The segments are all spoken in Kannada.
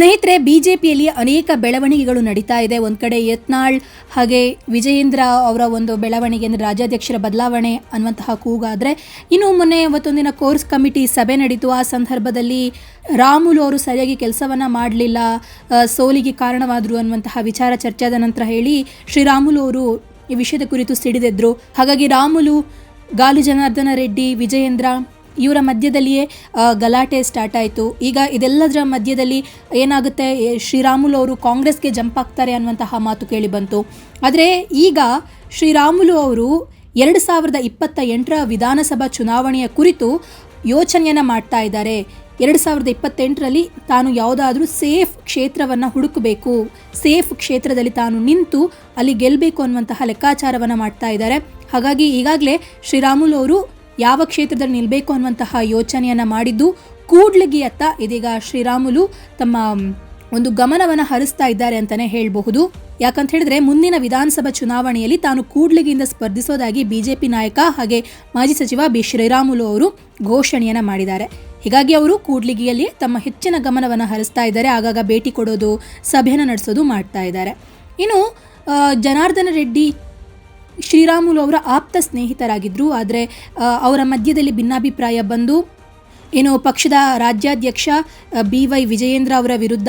ಸ್ನೇಹಿತರೆ, ಬಿಜೆಪಿಯಲ್ಲಿ ಅನೇಕ ಬೆಳವಣಿಗೆಗಳು ನಡೀತಾ ಇದೆ. ಒಂದು ಕಡೆ ಯತ್ನಾಳ್ ಹಾಗೆ ವಿಜಯೇಂದ್ರ ಅವರ ಒಂದು ಬೆಳವಣಿಗೆ, ಅಂದರೆ ರಾಜ್ಯಾಧ್ಯಕ್ಷರ ಬದಲಾವಣೆ ಅನ್ನುವಂತಹ ಕೂಗಾದರೆ, ಇನ್ನು ಮೊನ್ನೆ ಇವತ್ತೊಂದಿನ ಕೋರ್ಸ್ ಕಮಿಟಿ ಸಭೆ ನಡೀತು. ಆ ಸಂದರ್ಭದಲ್ಲಿ ರಾಮುಲು ಅವರು ಸರಿಯಾಗಿ ಕೆಲಸವನ್ನು ಮಾಡಲಿಲ್ಲ. ಸೋಲಿಗೆ ಕಾರಣವಾದರು ಅನ್ನುವಂತಹ ವಿಚಾರ ಚರ್ಚೆ ಆದ ನಂತರ ಹೇಳಿ ಶ್ರೀರಾಮುಲು ಅವರು ಈ ವಿಷಯದ ಕುರಿತು ಸಿಡಿದೆದ್ರು. ಹಾಗಾಗಿ ರಾಮುಲು, ಗಾಲು ಜನಾರ್ದನ ರೆಡ್ಡಿ, ವಿಜಯೇಂದ್ರ ಇವರ ಮಧ್ಯದಲ್ಲಿಯೇ ಗಲಾಟೆ ಸ್ಟಾರ್ಟ್ ಆಯಿತು. ಈಗ ಇದೆಲ್ಲದರ ಮಧ್ಯದಲ್ಲಿ ಏನಾಗುತ್ತೆ ಶ್ರೀರಾಮುಲು ಅವರು ಕಾಂಗ್ರೆಸ್ಗೆ ಜಂಪ್ ಆಗ್ತಾರೆ ಅನ್ನುವಂತಹ ಮಾತು ಕೇಳಿ ಬಂತು. ಆದರೆ ಈಗ ಶ್ರೀರಾಮುಲು ಅವರು ಎರಡು ಸಾವಿರದ ಇಪ್ಪತ್ತ ಎಂಟರ ವಿಧಾನಸಭಾ ಚುನಾವಣೆಯ ಕುರಿತು ಯೋಚನೆಯನ್ನು ಮಾಡ್ತಾ ಇದ್ದಾರೆ. ಎರಡು ಸಾವಿರದ ಇಪ್ಪತ್ತೆಂಟರಲ್ಲಿ ತಾನು ಯಾವುದಾದ್ರೂ ಸೇಫ್ ಕ್ಷೇತ್ರವನ್ನು ಹುಡುಕಬೇಕು. ಸೇಫ್ ಕ್ಷೇತ್ರದಲ್ಲಿ ತಾನು ನಿಂತು ಅಲ್ಲಿ ಗೆಲ್ಲಬೇಕು ಅನ್ನುವಂತಹ ಲೆಕ್ಕಾಚಾರವನ್ನು ಮಾಡ್ತಾ ಇದ್ದಾರೆ. ಹಾಗಾಗಿ ಈಗಾಗಲೇ ಶ್ರೀರಾಮುಲು ಅವರು ಯಾವ ಕ್ಷೇತ್ರದಲ್ಲಿ ನಿಲ್ಲಬೇಕು ಅನ್ನುವಂತಹ ಯೋಚನೆಯನ್ನು ಮಾಡಿದ್ದು ಕೂಡ್ಲಿಗಿಯತ್ತ ಇದೀಗ ಶ್ರೀರಾಮುಲು ತಮ್ಮ ಒಂದು ಗಮನವನ್ನು ಹರಿಸ್ತಾ ಇದ್ದಾರೆ ಅಂತಾನೆ ಹೇಳಬಹುದು. ಯಾಕಂತ ಹೇಳಿದ್ರೆ ಮುಂದಿನ ವಿಧಾನಸಭಾ ಚುನಾವಣೆಯಲ್ಲಿ ತಾನು ಕೂಡ್ಲಿಗಿಯಿಂದ ಸ್ಪರ್ಧಿಸೋದಾಗಿ ಬಿಜೆಪಿ ನಾಯಕ ಹಾಗೆ ಮಾಜಿ ಸಚಿವ ಬಿ ಶ್ರೀರಾಮುಲು ಅವರು ಘೋಷಣೆಯನ್ನ ಮಾಡಿದ್ದಾರೆ. ಹೀಗಾಗಿ ಅವರು ಕೂಡ್ಲಿಗಿಯಲ್ಲಿ ತಮ್ಮ ಹೆಚ್ಚಿನ ಗಮನವನ್ನು ಹರಿಸ್ತಾ ಇದ್ದಾರೆ. ಆಗಾಗ ಭೇಟಿ ಕೊಡೋದು, ಸಭೆಯನ್ನು ನಡೆಸೋದು ಮಾಡ್ತಾ ಇದ್ದಾರೆ. ಇನ್ನು ಜನಾರ್ದನ ರೆಡ್ಡಿ ಶ್ರೀರಾಮುಲು ಅವರ ಆಪ್ತ ಸ್ನೇಹಿತರಾಗಿದ್ದರು ಆದರೆ ಅವರ ಮಧ್ಯದಲ್ಲಿ ಭಿನ್ನಾಭಿಪ್ರಾಯ ಬಂದು, ಏನು ಪಕ್ಷದ ರಾಜ್ಯಾಧ್ಯಕ್ಷ ಬಿ ವೈ ವಿಜಯೇಂದ್ರ ಅವರ ವಿರುದ್ಧ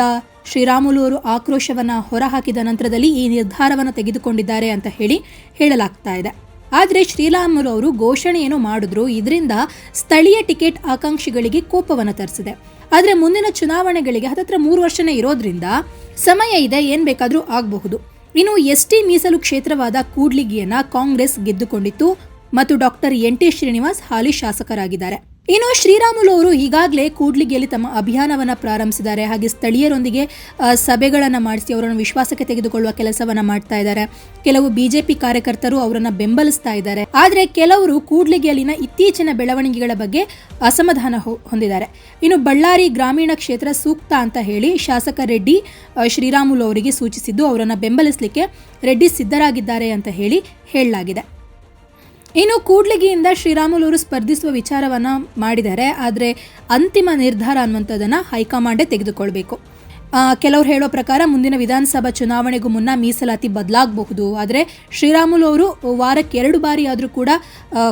ಶ್ರೀರಾಮುಲು ಅವರು ಆಕ್ರೋಶವನ್ನು ಹೊರಹಾಕಿದ ನಂತರದಲ್ಲಿ ಈ ನಿರ್ಧಾರವನ್ನು ತೆಗೆದುಕೊಂಡಿದ್ದಾರೆ ಅಂತ ಹೇಳಿ ಹೇಳಲಾಗ್ತಾ ಇದೆ. ಆದರೆ ಶ್ರೀರಾಮುಲು ಅವರು ಘೋಷಣೆಯನ್ನು ಮಾಡಿದ್ರು, ಇದರಿಂದ ಸ್ಥಳೀಯ ಟಿಕೆಟ್ ಆಕಾಂಕ್ಷಿಗಳಿಗೆ ಕೋಪವನ್ನು ತರಿಸಿದೆ. ಆದರೆ ಮುಂದಿನ ಚುನಾವಣೆಗಳಿಗೆ, ಹತ್ತತ್ರ ಮೂರು ವರ್ಷನೇ ಇರೋದ್ರಿಂದ, ಸಮಯ ಇದೆ, ಏನು ಬೇಕಾದರೂ ಆಗಬಹುದು. ಇನ್ನು ಎಸ್ಟಿ ಮೀಸಲು ಕ್ಷೇತ್ರವಾದ ಕೂಡ್ಲಿಗಿಯನ್ನ ಕಾಂಗ್ರೆಸ್ ಗೆದ್ದುಕೊಂಡಿತ್ತು ಮತ್ತು ಡಾಕ್ಟರ್ ಎನ್ ಟಿ ಶ್ರೀನಿವಾಸ್ ಹಾಲಿ ಶಾಸಕರಾಗಿದ್ದಾರೆ. ಇನ್ನು ಶ್ರೀರಾಮುಲು ಅವರು ಈಗಾಗಲೇ ಕೂಡ್ಲಿಗೆಯಲ್ಲಿ ತಮ್ಮ ಅಭಿಯಾನವನ್ನು ಪ್ರಾರಂಭಿಸಿದ್ದಾರೆ. ಹಾಗೆ ಸ್ಥಳೀಯರೊಂದಿಗೆ ಸಭೆಗಳನ್ನು ಮಾಡಿಸಿ ಅವರನ್ನು ವಿಶ್ವಾಸಕ್ಕೆ ತೆಗೆದುಕೊಳ್ಳುವ ಕೆಲಸವನ್ನು ಮಾಡ್ತಾ ಇದ್ದಾರೆ. ಕೆಲವು ಬಿಜೆಪಿ ಕಾರ್ಯಕರ್ತರು ಅವರನ್ನು ಬೆಂಬಲಿಸ್ತಾ ಇದ್ದಾರೆ. ಆದರೆ ಕೆಲವರು ಕೂಡ್ಲಿಗೆಯಲ್ಲಿನ ಇತ್ತೀಚಿನ ಬೆಳವಣಿಗೆಗಳ ಬಗ್ಗೆ ಅಸಮಾಧಾನ ಹೊಂದಿದ್ದಾರೆ. ಇನ್ನು ಬಳ್ಳಾರಿ ಗ್ರಾಮೀಣ ಕ್ಷೇತ್ರ ಸೂಕ್ತ ಅಂತ ಹೇಳಿ ಶಾಸಕ ರೆಡ್ಡಿ ಶ್ರೀರಾಮುಲು ಅವರಿಗೆ ಸೂಚಿಸಿದ್ದು ಅವರನ್ನು ಬೆಂಬಲಿಸಲಿಕ್ಕೆ ರೆಡ್ಡಿ ಸಿದ್ಧರಾಗಿದ್ದಾರೆ ಅಂತ ಹೇಳಿ ಹೇಳಲಾಗಿದೆ. ಇನ್ನು ಕೂಡ್ಲಿಗಿಯಿಂದ ಶ್ರೀರಾಮುಲು ಸ್ಪರ್ಧಿಸುವ ವಿಚಾರವನ್ನ ಮಾಡಿದ್ದಾರೆ, ಆದರೆ ಅಂತಿಮ ನಿರ್ಧಾರ ಅನ್ನುವಂಥದ್ದನ್ನು ಹೈಕಮಾಂಡೇ ತೆಗೆದುಕೊಳ್ಬೇಕು. ಕೆಲವರು ಹೇಳೋ ಪ್ರಕಾರ ಮುಂದಿನ ವಿಧಾನಸಭಾ ಚುನಾವಣೆಗೂ ಮುನ್ನ ಮೀಸಲಾತಿ ಬದಲಾಗಬಹುದು, ಆದರೆ ಶ್ರೀರಾಮುಲು ಅವರು ವಾರಕ್ಕೆ ಎರಡು ಬಾರಿ ಆದರೂ ಕೂಡ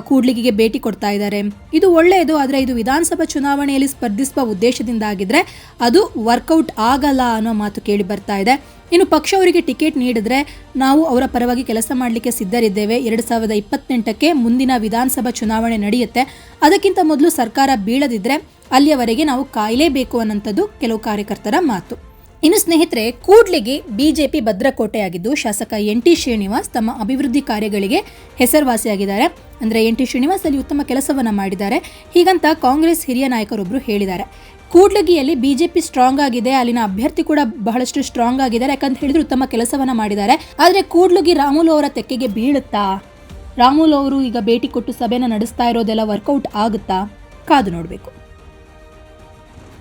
ಕೂಡ್ಲಿಗಿಗೆ ಭೇಟಿ ಕೊಡ್ತಾ ಇದ್ದಾರೆ. ಇದು ಒಳ್ಳೆಯದು ಆದರೆ ಇದು ವಿಧಾನಸಭಾ ಚುನಾವಣೆಯಲ್ಲಿ ಸ್ಪರ್ಧಿಸುವ ಉದ್ದೇಶದಿಂದ ಆಗಿದ್ರೆ ಅದು ವರ್ಕೌಟ್ ಆಗಲ್ಲ ಅನ್ನೋ ಮಾತು ಕೇಳಿ ಬರ್ತಾ ಇದೆ. ಇನ್ನು ಪಕ್ಷ ಅವರಿಗೆ ಟಿಕೆಟ್ ನೀಡಿದ್ರೆ ನಾವು ಅವರ ಪರವಾಗಿ ಕೆಲಸ ಮಾಡಲಿಕ್ಕೆ ಸಿದ್ಧರಿದ್ದೇವೆ. ಎರಡು ಸಾವಿರದ ಇಪ್ಪತ್ತೆಂಟಕ್ಕೆ ಮುಂದಿನ ವಿಧಾನಸಭಾ ಚುನಾವಣೆ ನಡೆಯುತ್ತೆ. ಅದಕ್ಕಿಂತ ಮೊದಲು ಸರ್ಕಾರ ಬೀಳದಿದ್ರೆ ಅಲ್ಲಿಯವರೆಗೆ ನಾವು ಕಾಯಲೇಬೇಕು ಅನ್ನೋಂಥದ್ದು ಕೆಲವು ಕಾರ್ಯಕರ್ತರ ಮಾತು. ಇನ್ನು ಸ್ನೇಹಿತರೆ, ಕೂಡ್ಲಿಗೆ ಬಿಜೆಪಿ ಭದ್ರಕೋಟೆಯಾಗಿದ್ದು ಶಾಸಕ ಎನ್ ಟಿ ಶ್ರೀನಿವಾಸ್ ತಮ್ಮ ಅಭಿವೃದ್ಧಿ ಕಾರ್ಯಗಳಿಗೆ ಹೆಸರುವಾಸಿಯಾಗಿದ್ದಾರೆ. ಅಂದರೆ ಎನ್ ಟಿ ಶ್ರೀನಿವಾಸ್ ಅಲ್ಲಿ ಉತ್ತಮ ಕೆಲಸವನ್ನು ಮಾಡಿದ್ದಾರೆ. ಹೀಗಂತ ಕಾಂಗ್ರೆಸ್ ಹಿರಿಯ ನಾಯಕರೊಬ್ಬರು ಹೇಳಿದ್ದಾರೆ. ಕೂಡ್ಲಗಿಯಲ್ಲಿ ಬಿಜೆಪಿ ಸ್ಟ್ರಾಂಗ್ ಆಗಿದೆ, ಅಲ್ಲಿನ ಅಭ್ಯರ್ಥಿ ಕೂಡ ಬಹಳಷ್ಟು ಸ್ಟ್ರಾಂಗ್ ಆಗಿದ್ದಾರೆ. ಯಾಕಂತ ಹೇಳಿದ್ರು ಉತ್ತಮ ಕೆಲಸವನ್ನ ಮಾಡಿದ್ದಾರೆ. ಆದರೆ ಕೂಡ್ಲಗಿ ರಾಮುಲು ಅವರ ತೆಕ್ಕೆಗೆ ಬೀಳುತ್ತಾ? ರಾಮುಲು ಅವರು ಈಗ ಭೇಟಿ ಕೊಟ್ಟು ಸಭೆನ ನಡೆಸ್ತಾ ಇರೋದೆಲ್ಲ ವರ್ಕೌಟ್ ಆಗುತ್ತಾ? ಕಾದು ನೋಡಬೇಕು.